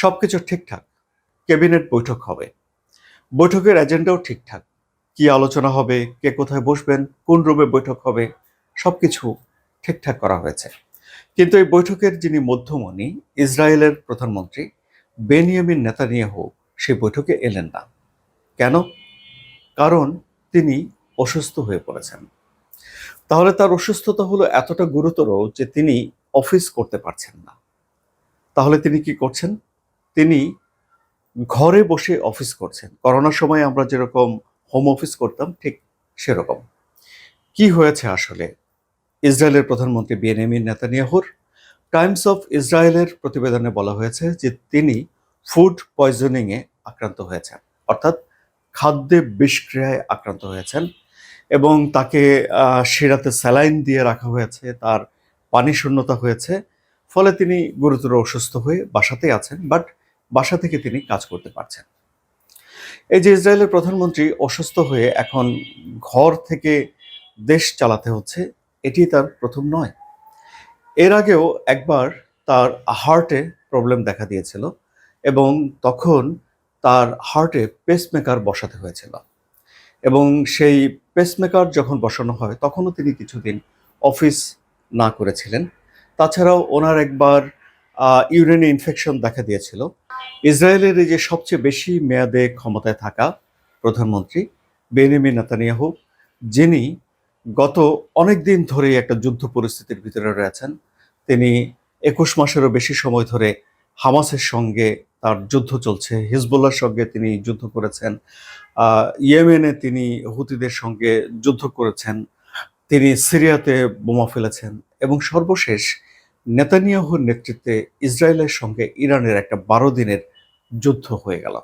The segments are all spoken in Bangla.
সব কিছু ঠিকঠাক। ক্যাবিনেট বৈঠক হবে। বৈঠকের এজেন্ডাও ঠিকঠাক। কি আলোচনা হবে, কে কোথায় বসবেন, কোন রুমে বৈঠক হবে সব কিছু ঠিকঠাক করা হয়েছে। কিন্তু এই বৈঠকের যিনি মধ্যমণি, ইসরায়েলের প্রধানমন্ত্রী বেনিয়ামিন নেতানিয়াহু সেই বৈঠকে এলেন না। কেন? কারণ তিনি অসুস্থ হয়ে পড়েছেন। তাহলে তার অসুস্থতা হলো এতটা গুরুতর যে তিনি অফিস করতে পারছেন না। তাহলে তিনি কি করছেন? তিনি ঘরে বসে অফিস করছেন। করোনার সময় আমরা যেরকম হোম অফিস করতাম, ঠিক সেরকম। কি হয়েছে আসলে? ইসরায়েলের প্রধানমন্ত্রী বেনিয়ামিন নেতানিয়াহুর টাইমস অফ ইসরায়েলের প্রতিবেদনে বলা হয়েছে যে তিনি ফুড পয়জনিংয়ে আক্রান্ত হয়েছেন। অর্থাৎ খাদ্যে বিষক্রিয়ায় আক্রান্ত হয়েছেন এবং তাকে শিরাতে স্যালাইন দিয়ে রাখা হয়েছে, তার পানি শূন্যতা হয়েছে। ফলে তিনি গুরুতর অসুস্থ হয়ে বাসাতেই আছেন। বাট বাসা থেকে তিনি কাজ করতে পারছেন। এই যে ইসরায়েলের প্রধানমন্ত্রী অসুস্থ হয়ে এখন ঘর থেকে দেশ চালাতে হচ্ছে, এটি তার প্রথম নয়। এর আগেও একবার তার হার্টে প্রবলেম দেখা দিয়েছিল এবং তখন তার হার্টে পেসমেকার বসাতে হয়েছিল। এবং সেই পেসমেকার যখন বসানো হয়, তখনও তিনি কিছুদিন অফিস না করেছিলেন। তাছাড়াও ওনার একবার ইউরিনে ইনফেকশন দেখা দিয়েছিল। ইসরায়েলের এই যে সবচেয়ে বেশি মেয়াদে ক্ষমতায় থাকা প্রধানমন্ত্রী বেনিয়ামিন নেতানিয়াহু, যিনি গত অনেক দিন ধরেই একটা যুদ্ধ পরিস্থিতির ভিতরে রয়েছেন, তিনি একুশ মাসেরও বেশি সময় ধরে হামাসের সঙ্গে তার যুদ্ধ চলছে হিজবুল্লার সঙ্গে তিনি যুদ্ধ করেছেন ইয়েমেনে তিনি হুতিদের সঙ্গে যুদ্ধ করেছেন, তিনি সিরিয়াতে বোমা ফেলেছেন এবং সর্বশেষ নেতানিয়াহুর নেতৃত্বে ইসরায়েলের সঙ্গে ইরানের একটা বারো দিনের যুদ্ধ হয়ে গেল।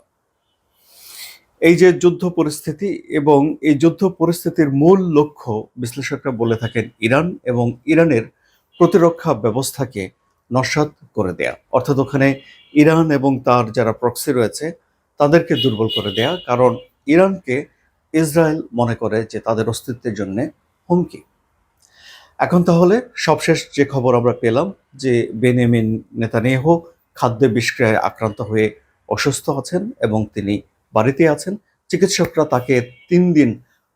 এই যে যুদ্ধ পরিস্থিতি এবং এই যুদ্ধ পরিস্থিতির মূল লক্ষ্য বিশ্লেষকরা বলে থাকেন ইরান এবং ইরানের প্রতিরক্ষা ব্যবস্থাকে নস্বাত করে দেয়া। অর্থাৎ ওখানে ইরান এবং তার যারা প্রক্সি রয়েছে, তাদেরকে দুর্বল করে দেয়া। কারণ ইরানকে ইসরায়েল মনে করে যে তাদের অস্তিত্বের জন্য হুমকি। এখন তাহলে সবশেষ যে খবর আমরা পেলাম, যে বেনিয়ামিন নেতানিয়াহু খাদ্য বিষক্রিয়ায় আক্রান্ত হয়ে অসুস্থ আছেন এবং তিনি বাড়িতে আছেন, চিকিৎসকরা তাকে তিন দিন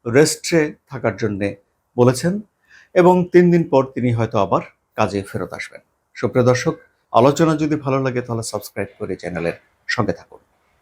রেস্টে থাকার জন্য বলেছেন এবং তিন দিন পর তিনি হয়তো আবার কাজে ফেরত আসবেন। সুপ্রিয় দর্শক, আলোচনা যদি ভালো লাগে তাহলে সাবস্ক্রাইব করে চ্যানেলের সঙ্গে থাকুন।